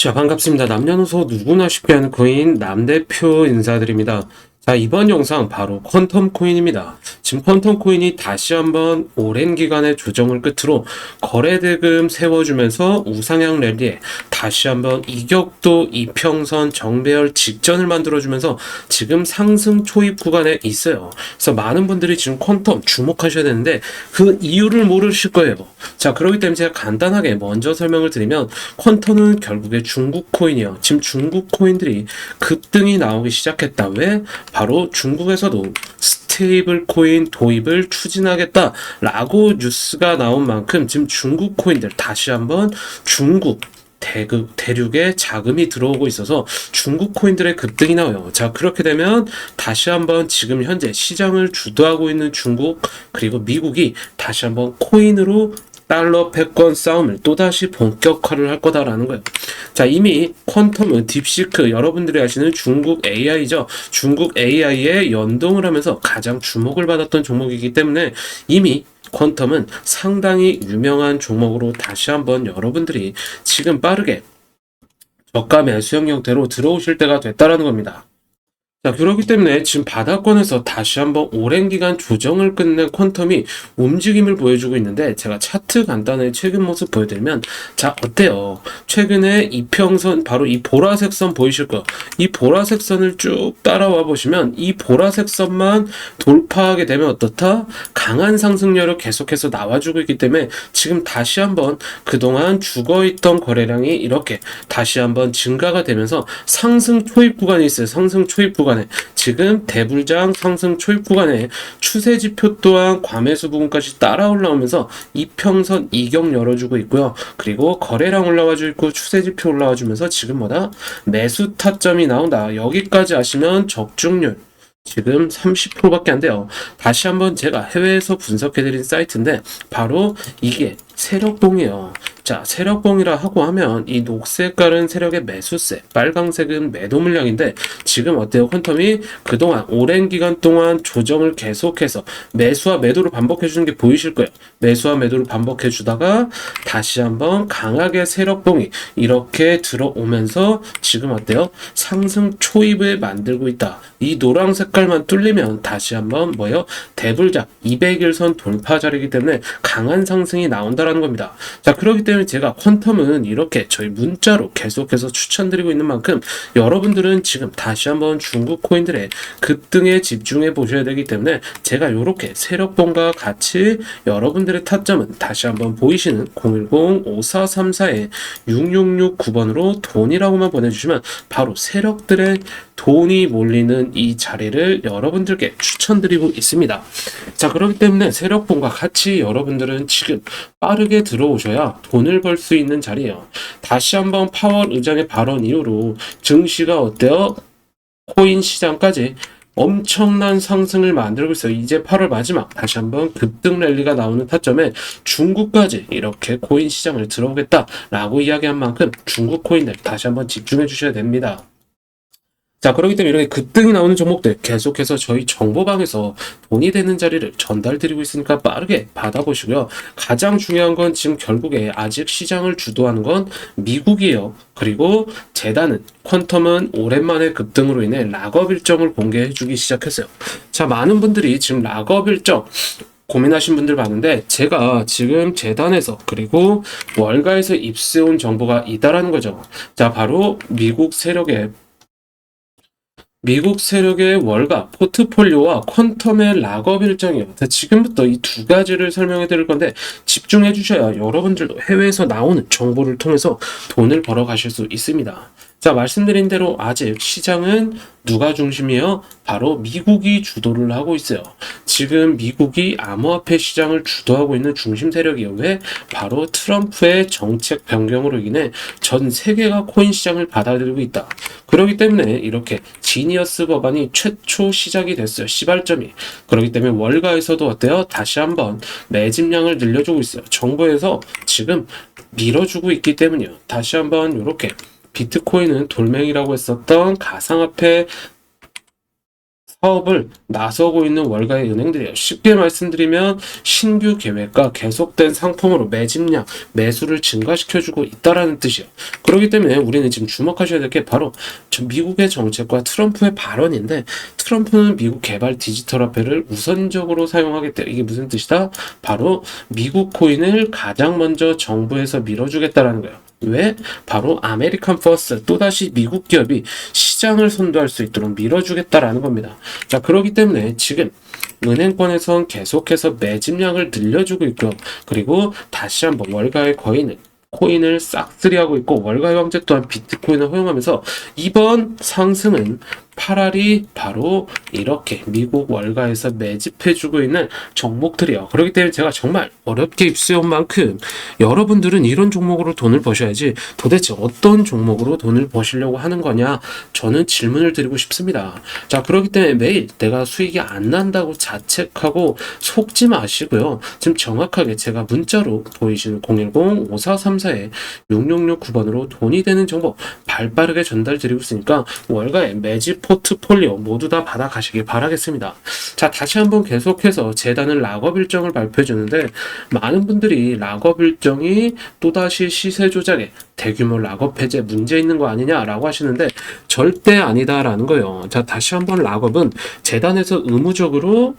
자, 반갑습니다. 남녀노소 누구나 쉽게 하는 코인 남대표 인사드립니다. 자, 이번 영상 바로 퀀텀 코인입니다. 지금 퀀텀 코인이 다시 한번 오랜 기간의 조정을 끝으로 거래대금 세워주면서 우상향 랠리에 다시 한번 이격도 이평선 정배열 직전을 만들어주면서 지금 상승 초입 구간에 있어요. 그래서 많은 분들이 지금 퀀텀 주목하셔야 되는데 그 이유를 모르실 거예요. 자, 그렇기 때문에 제가 간단하게 먼저 설명을 드리면 퀀텀은 결국에 중국 코인이에요. 지금 중국 코인들이 급등이 나오기 시작했다. 왜? 바로 중국에서도 스테이블 코인 도입을 추진하겠다라고 뉴스가 나온 만큼 지금 중국 코인들 다시 한번 중국 대극, 대륙에 자금이 들어오고 있어서 중국 코인들의 급등이 나와요. 자, 그렇게 되면 다시 한번 지금 현재 시장을 주도하고 있는 중국 그리고 미국이 다시 한번 코인으로 달러 패권 싸움을 또다시 본격화를 할 거다라는 거예요. 자, 이미 퀀텀은 딥시크 여러분들이 아시는 중국 AI죠. 중국 AI에 연동을 하면서 가장 주목을 받았던 종목이기 때문에 이미 퀀텀은 상당히 유명한 종목으로 다시 한번 여러분들이 지금 빠르게 저가 매수형 형태로 들어오실 때가 됐다라는 겁니다. 자, 그렇기 때문에 지금 바닥권에서 다시 한번 오랜 기간 조정을 끝낸 퀀텀이 움직임을 보여주고 있는데 제가 차트 간단하게 최근 모습 보여드리면 자, 어때요? 최근에 이평선 바로 이 보라색 선 보이실 거예요. 이 보라색 선을 쭉 따라와 보시면 이 보라색 선만 돌파하게 되면 어떻다? 강한 상승률을 계속해서 나와주고 있기 때문에 지금 다시 한번 그동안 죽어있던 거래량이 이렇게 다시 한번 증가가 되면서 상승 초입 구간이 있어요. 상승 초입 구간 에 지금 대불장 상승 초입 구간에 추세 지표 또한 과매수 부분까지 따라 올라오면서 이평선 이격 열어주고 있고요. 그리고 거래량 올라와주고 있고 추세 지표 올라와주면서 지금 뭐다? 매수 타점이 나온다. 여기까지 아시면 적중률 지금 30%밖에 안 돼요. 다시 한번 제가 해외에서 분석해드린 사이트인데 바로 이게 세력봉이에요. 자, 세력봉이라 하고 하면 이 녹색깔은 세력의 매수세, 빨강색은 매도 물량인데 지금 어때요? 퀀텀이 그동안 오랜 기간 동안 조정을 계속해서 매수와 매도를 반복해 주는 게 보이실 거예요. 매수와 매도를 반복해 주다가 다시 한번 강하게 세력봉이 이렇게 들어오면서 지금 어때요? 상승 초입을 만들고 있다. 이 노랑 색깔만 뚫리면 다시 한번 뭐예요? 대불작 200일선 돌파 자리이기 때문에 강한 상승이 나온다라 는 겁니다. 자, 그렇기 때문에 제가 퀀텀은 이렇게 저희 문자로 계속해서 추천드리고 있는 만큼 여러분들은 지금 다시 한번 중국 코인들의 급등에 집중해 보셔야 되기 때문에 제가 이렇게 세력봉과 같이 여러분들의 타점은 다시 한번 보이시는 010-5434에 6669번으로 돈이라고만 보내주시면 바로 세력들의 돈이 몰리는 이 자리를 여러분들께 추천드리고 있습니다. 자, 그렇기 때문에 세력봉과 같이 여러분들은 지금 빠르게 들어오셔야 돈을 벌 수 있는 자리예요. 다시 한번 파월 의장의 발언 이후로 증시가 어때요? 코인 시장까지 엄청난 상승을 만들고 있어요. 이제 8월 마지막 다시 한번 급등 랠리가 나오는 타점에 중국까지 이렇게 코인 시장을 들어오겠다라고 이야기한 만큼 중국 코인들 다시 한번 집중해 주셔야 됩니다. 자, 그렇기 때문에 이렇게 급등이 나오는 종목들 계속해서 저희 정보방에서 돈이 되는 자리를 전달드리고 있으니까 빠르게 받아보시고요. 가장 중요한 건 지금 결국에 아직 시장을 주도하는 건 미국이에요. 그리고 재단은 퀀텀은 오랜만에 급등으로 인해 락업 일정을 공개해주기 시작했어요. 자, 많은 분들이 지금 락업 일정 고민하신 분들 많은데 제가 지금 재단에서 그리고 월가에서 입수해온 정보가 있다라는 거죠. 자, 바로 미국 세력의 미국 세력의 월가 포트폴리오와 퀀텀의 락업 일정이에요. 자, 지금부터 이 두 가지를 설명해 드릴 건데 집중해 주셔야 여러분들도 해외에서 나오는 정보를 통해서 돈을 벌어 가실 수 있습니다. 자, 말씀드린 대로 아직 시장은 누가 중심이에요? 바로 미국이 주도를 하고 있어요. 지금 미국이 암호화폐 시장을 주도하고 있는 중심 세력이에요. 왜? 바로 트럼프의 정책 변경으로 인해 전 세계가 코인 시장을 받아들이고 있다. 그렇기 때문에 이렇게 지니어스 법안이 최초 시작이 됐어요. 시발점이. 그렇기 때문에 월가에서도 어때요? 다시 한번 매집량을 늘려주고 있어요. 정부에서 지금 밀어주고 있기 때문이요. 다시 한번 이렇게 비트코인은 돌멩이라고 했었던 가상화폐 사업을 나서고 있는 월가의 은행들이에요. 쉽게 말씀드리면 신규 계획과 계속된 상품으로 매집량, 매수를 증가시켜주고 있다라는 뜻이에요. 그렇기 때문에 우리는 지금 주목하셔야 될 게 바로 저 미국의 정책과 트럼프의 발언인데 트럼프는 미국 개발 디지털 화폐를 우선적으로 사용하겠다. 이게 무슨 뜻이다? 바로 미국 코인을 가장 먼저 정부에서 밀어주겠다라는 거예요. 왜? 바로 아메리칸 퍼스트 또다시 미국 기업이 시장을 선도할 수 있도록 밀어주겠다라는 겁니다. 자, 그렇기 때문에 지금 은행권에선 계속해서 매집량을 늘려주고 있고요. 그리고 다시 한번 월가의 거인을 코인을 싹쓸이하고 있고 월가의 황제 또한 비트코인을 허용하면서 이번 상승은 8알이 바로 이렇게 미국 월가에서 매집해주고 있는 종목들이에요. 그렇기 때문에 제가 정말 어렵게 입수해온 만큼 여러분들은 이런 종목으로 돈을 버셔야지 도대체 어떤 종목으로 돈을 버시려고 하는 거냐 저는 질문을 드리고 싶습니다. 자 그렇기 때문에 매일 내가 수익이 안 난다고 자책하고 속지 마시고요. 지금 정확하게 제가 문자로 보이시는 010-5434에 6669번으로 돈이 되는 정보 발빠르게 전달 드리고 있으니까 월가의 매집 포트폴리오 모두 다 받아가시길 바라겠습니다. 자, 다시 한번 계속해서 재단은 락업 일정을 발표해 주는데 많은 분들이 락업 일정이 또다시 시세 조작에 대규모 락업 해제 문제 있는 거 아니냐라고 하시는데 절대 아니다라는 거예요. 자, 다시 한번 락업은 재단에서 의무적으로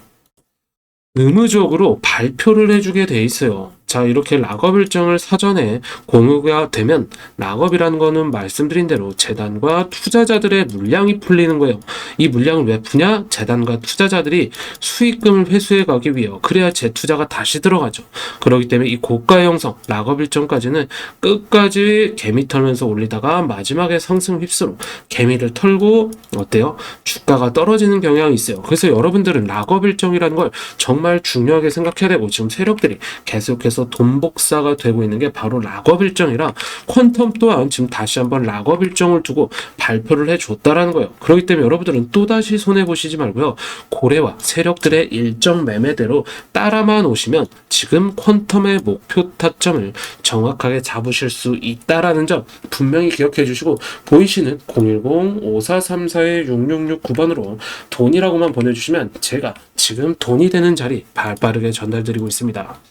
의무적으로 발표를 해주게 돼 있어요. 자, 이렇게 락업 일정을 사전에 공유가 되면 락업이라는 거는 말씀드린 대로 재단과 투자자들의 물량이 풀리는 거예요. 이 물량을 왜 푸냐? 재단과 투자자들이 수익금을 회수해 가기 위해요. 그래야 재투자가 다시 들어가죠. 그렇기 때문에 이 고가 형성 락업 일정까지는 끝까지 개미 털면서 올리다가 마지막에 상승 휩쓰로 개미를 털고 어때요? 주가가 떨어지는 경향이 있어요. 그래서 여러분들은 락업 일정이라는 걸 정말 중요하게 생각해야 되고 지금 세력들이 계속해서 돈 복사가 되고 있는 게 바로 락업 일정이라 퀀텀 또한 지금 다시 한번 락업 일정을 두고 발표를 해줬다라는 거예요. 그렇기 때문에 여러분들은 또다시 손해보시지 말고요. 고래와 세력들의 일정 매매대로 따라만 오시면 지금 퀀텀의 목표 타점을 정확하게 잡으실 수 있다라는 점 분명히 기억해 주시고 보이시는 010-5434-6669번으로 돈이라고만 보내주시면 제가 지금 돈이 되는 자리 발빠르게 전달드리고 있습니다.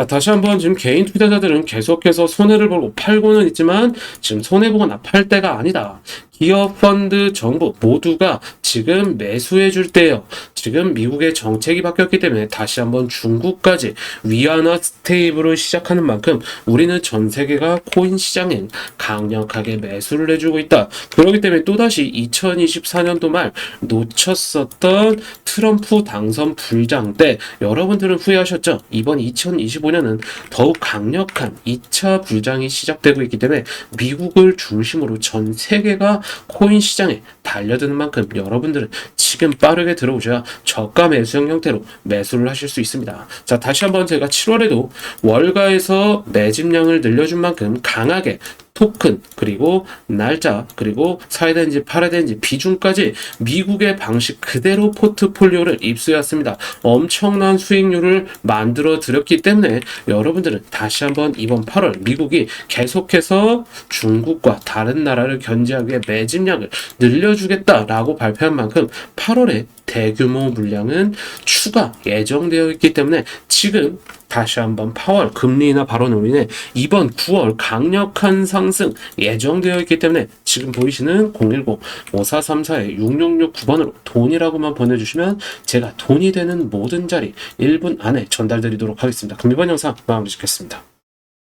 자, 다시 한번 지금 개인 투자자들은 계속해서 손해를 보고 팔고는 있지만 지금 손해보거나 팔 때가 아니다. 기업, 펀드, 정부 모두가 지금 매수해 줄 때예요. 지금 미국의 정책이 바뀌었기 때문에 다시 한번 중국까지 위안화 스테이블을 시작하는 만큼 우리는 전 세계가 코인 시장에 강력하게 매수를 해주고 있다. 그렇기 때문에 또다시 2024년도 말 놓쳤었던 트럼프 당선 불장 때 여러분들은 후회하셨죠? 이번 2025년은 더욱 강력한 2차 불장이 시작되고 있기 때문에 미국을 중심으로 전 세계가 코인 시장에 달려드는 만큼 여러분들은 지금 빠르게 들어오셔야 저가 매수형 형태로 매수를 하실 수 있습니다. 자, 다시 한번 제가 7월에도 월가에서 매집량을 늘려준 만큼 강하게 토큰 그리고 날짜 그리고 사야 되는지 팔아야 되는지 비중까지 미국의 방식 그대로 포트폴리오를 입수해왔습니다. 엄청난 수익률을 만들어 드렸기 때문에 여러분들은 다시 한번 이번 8월 미국이 계속해서 중국과 다른 나라를 견제하기 위해 매집량을 늘려주겠다라고 발표한 만큼 8월에 대규모 물량은 추가 예정되어 있기 때문에 지금 다시 한번 파월 금리 인하 발언으로 인해 이번 9월 강력한 상승 예정되어 있기 때문에 지금 보이시는 010-5434에 6669번으로 돈이라고만 보내주시면 제가 돈이 되는 모든 자리 1분 안에 전달드리도록 하겠습니다. 그럼 이번 영상 마무리 짓겠습니다.